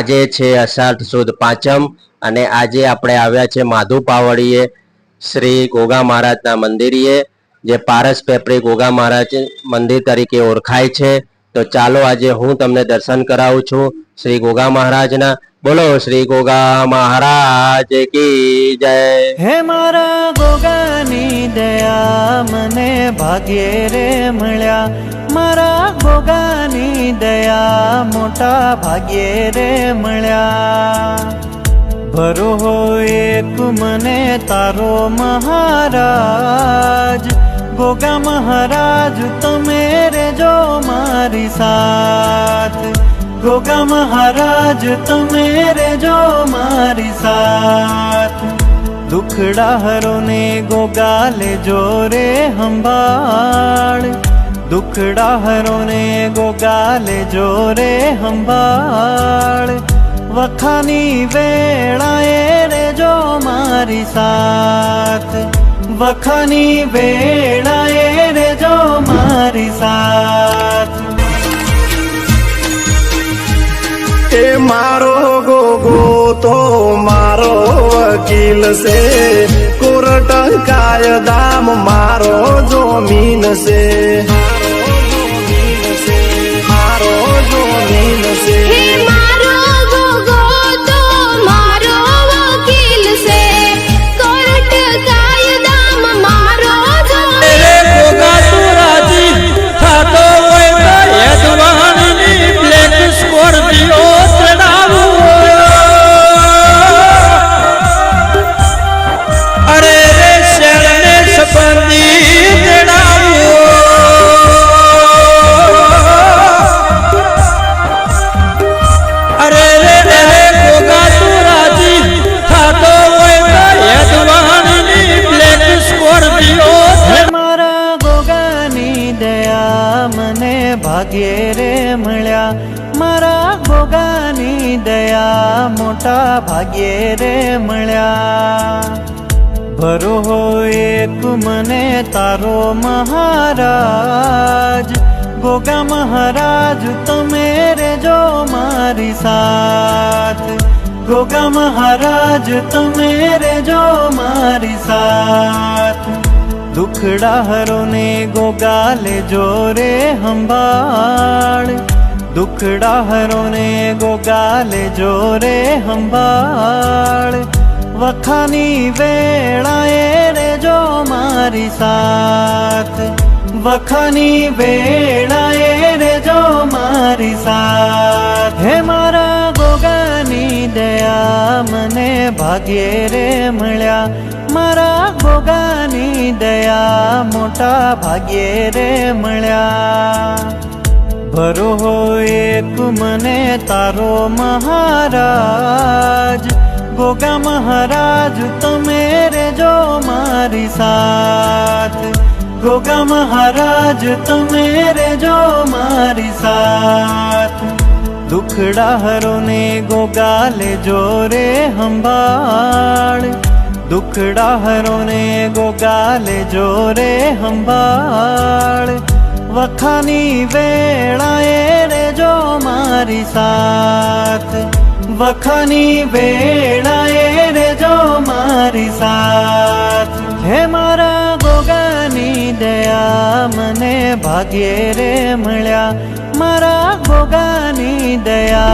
આજે છે અષાઢ સુદ પાંચમ અને આજે આપણે આવ્યા છે માધુ પાવડીએ શ્રી ગોગા મહારાજના મંદિરે જે પારસ પેપરી ગોગા મહારાજ મંદિર તરીકે ઓળખાય છે. તો ચાલો આજે હું તમને દર્શન કરાવું છું. શ્રી ગોગા મહારાજના બોલો શ્રી ગોગા મહારાજ કી જય હે મારા ગોગાની દયા મને ભાગ્યે રે મળ્યા મારા ગોગાની દયા મોટા ભાગ્યે રે મળ્યા ભરો હોય એક મને તારો મહારાજ ગોગા મહારાજ તમે રે જો મારી સાથ गोगा महाराज तो मेरे जो मारी साथ। दुखड़ा हरोने गो जो जोरे हम बाड़ दुखड़ा गोगा गो जो जोरे हम बाड़ वखानी वेड़ाए रे जो मारी साथ। वखानी वेड़ाए रे जो मारी साथ। એ મારો ગોગો તો મારો વકીલ છે. કોર્ટ કાયદામ મારો જોમીન છે. भाग्ये रे मळ्या, मारा भोगानी दया मोटा भाग्ये रे मळ्या. भरो हो एक मने तारो महाराज गोगा महाराज, तमे रे जो मारी साथ. गोगा महाराज, तमे रे जो मारी साथ. दुखड़ा हरोने गो गाले जोरे हम्बाड़ दुखड़ा हरोने गो गाले जोरे हम्बाड़ वखानी वेड़ाए रे जो मारी साथ। वखानी वेड़ाए रे जो मारी साथ। हे मारा गोगानी दया, मने भाग्य रे मल्या मारा રે મળ્યા મારા ગોગાની દયા મોટા ભાગ્યે રે મળ્યા ભરો હોય એક મને તારો મહારાજ ગોગા મહારાજ તમે રે જો મારી સાથ ગોગા મહારાજ તમે રે જો મારી સાથ દુખડા હરો ને ગોગા લેજો રે સંભાળ दुखड़ा हरोने गो गाले जोरे हम बाड़ वखानी वेड़ाए रे जो मारी साथ। वखानी वेड़ाए रे जो मारी साथ। हे मारा गोगानी दया, मने भाग्य रे मल्या मारा गोगानी दया